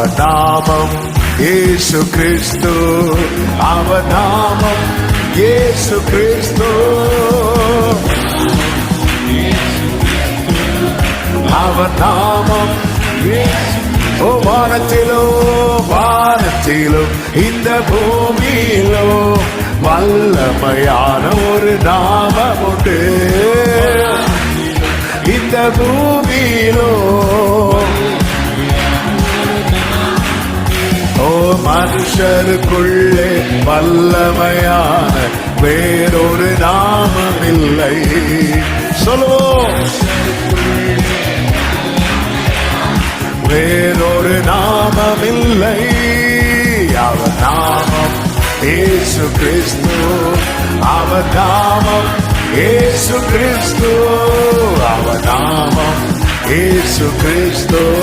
அவதாமம். ஏசு கிறிஸ்து. அவதாமம். ஏசு கிறிஸ்து. அவதாமம். ஓ வானத்திலோ வானத்திலோ இந்த பூமியிலோ வல்லமையான ஒரு நாமம் உண்டு. இந்த பூமியிலோ மனுஷருக்குள்ளே வல்லமையான வேறொரு நாமம் இல்லை சொல்லுவோம். வேறொரு நாமம் இல்லை அவர் நாமம் ஏசு கிறிஸ்து. அவர் நாமம் ஏசு கிறிஸ்து. அவர் நாமம் ஏசு கிறிஸ்து.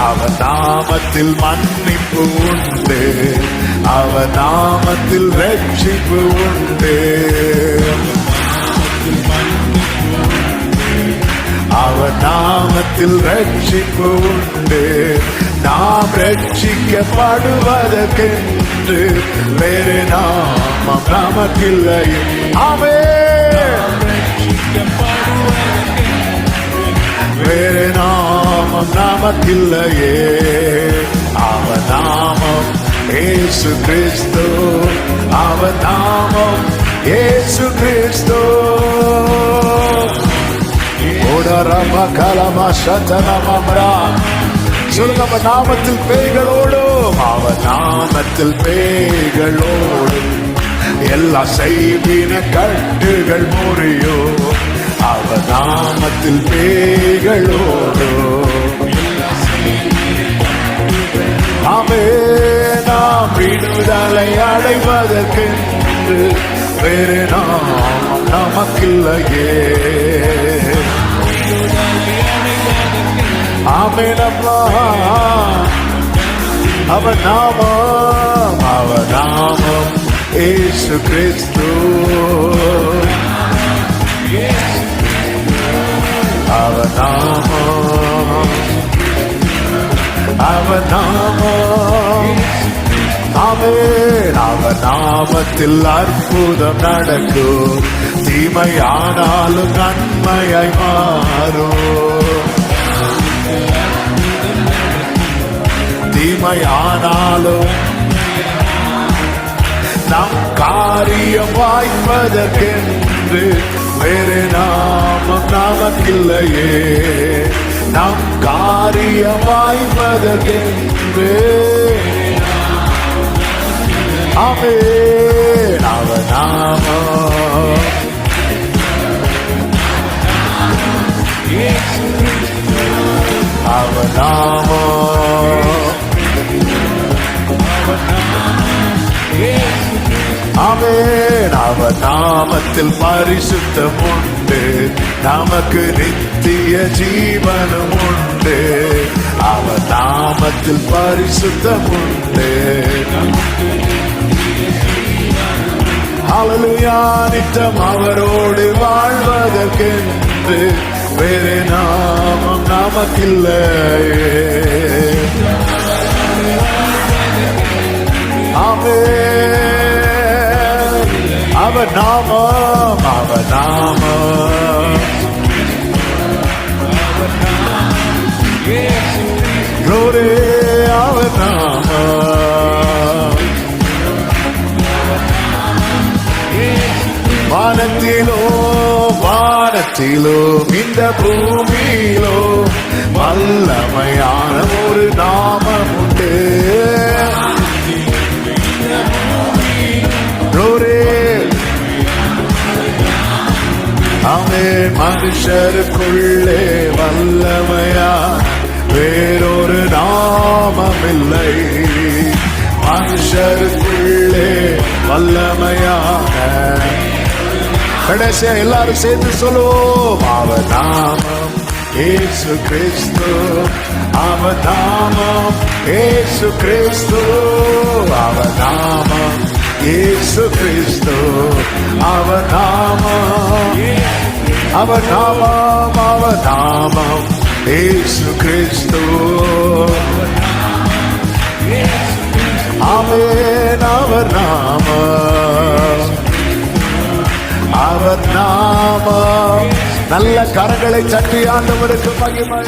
ஆமென் நாமத்தில் மன்னிப்பு உண்டு. அவர் நாமத்தில் ரட்சிப்பு உண்டு. அவர் நாமத்தில் ரட்சிப்பு உண்டு. நாம் ரட்சிக்கப்படுவதற்கென்று வேறு நாமம் நமக்கில்லை ஆமே வேறு நாமம் நமக்கில்லையே அவர் நாமம் ஏசு கிறிஸ்து அவ நாமம் ஏசு கிறிஸ்து. ஓடரம கலம சத்தனமரா சொல்லுங்க அவ நாமத்தில் பேய்களோடும் அவ நாமத்தில் பேய்களோடும் எல்லா செய்வின கட்டுகள் முறியோ அவ நாமத்தில் பேய்களோ வேறு நாம் நமக்கில்லையே. ஆமேனம்மா அவன் நாமம் அவன் நாமம் ஏசு கிறிஸ்து. அவன் நாமம் அவன் நாமம். ஆமென். அவர் நாமத்தில் அற்புதம் நடக்கும். தீமையானாலும் நன்மையாய் மாறும். தீமையானாலும் நம் காரியம் வாய்ப்பதற்கென்று வேறு நாமம் நமக்கில்லையே. நம் காரியம் வாய்ப்பதற்கென்று அவே நவ நாமம் அவ நாமத்தில் பரிசுத்தம் உண்டு நமக்கு நித்திய ஜீவனம் உண்டு அவ நாமத்தில் பரிசுத்தம் உண்டு நமக்கு ஹalleluya நித்தம் அவரோடு வாழ்வதற்கென்று வேறு நாமம் நமக்கில்லையே. ஆமென். அவ நாமம் அவர் நாமம். glory அவர் நாமம். வானத்திலோ வானத்திலோ இந்த பூமியிலோ வல்லமையான ஒரு நாமம் உண்டு Glory. மனுஷருக்குள்ளே வல்லமையா வேறொரு நாமம் இல்லை மனுஷருக்குள்ளே வல்லமையா கடைசியா எல்லாரும் சேர்ந்து சொல்லுவோம் அவதாமம் ஏசு கிறிஸ்து அவதாமம் ஏசு கிறிஸ்து அவதாமம் ஏசு கிறிஸ்து அவதாமம் அவதாமம் அவதாமம் ஏசு கிறிஸ்து. நல்ல கரங்களை சட்டி ஆண்டவருக்கு மகிமை.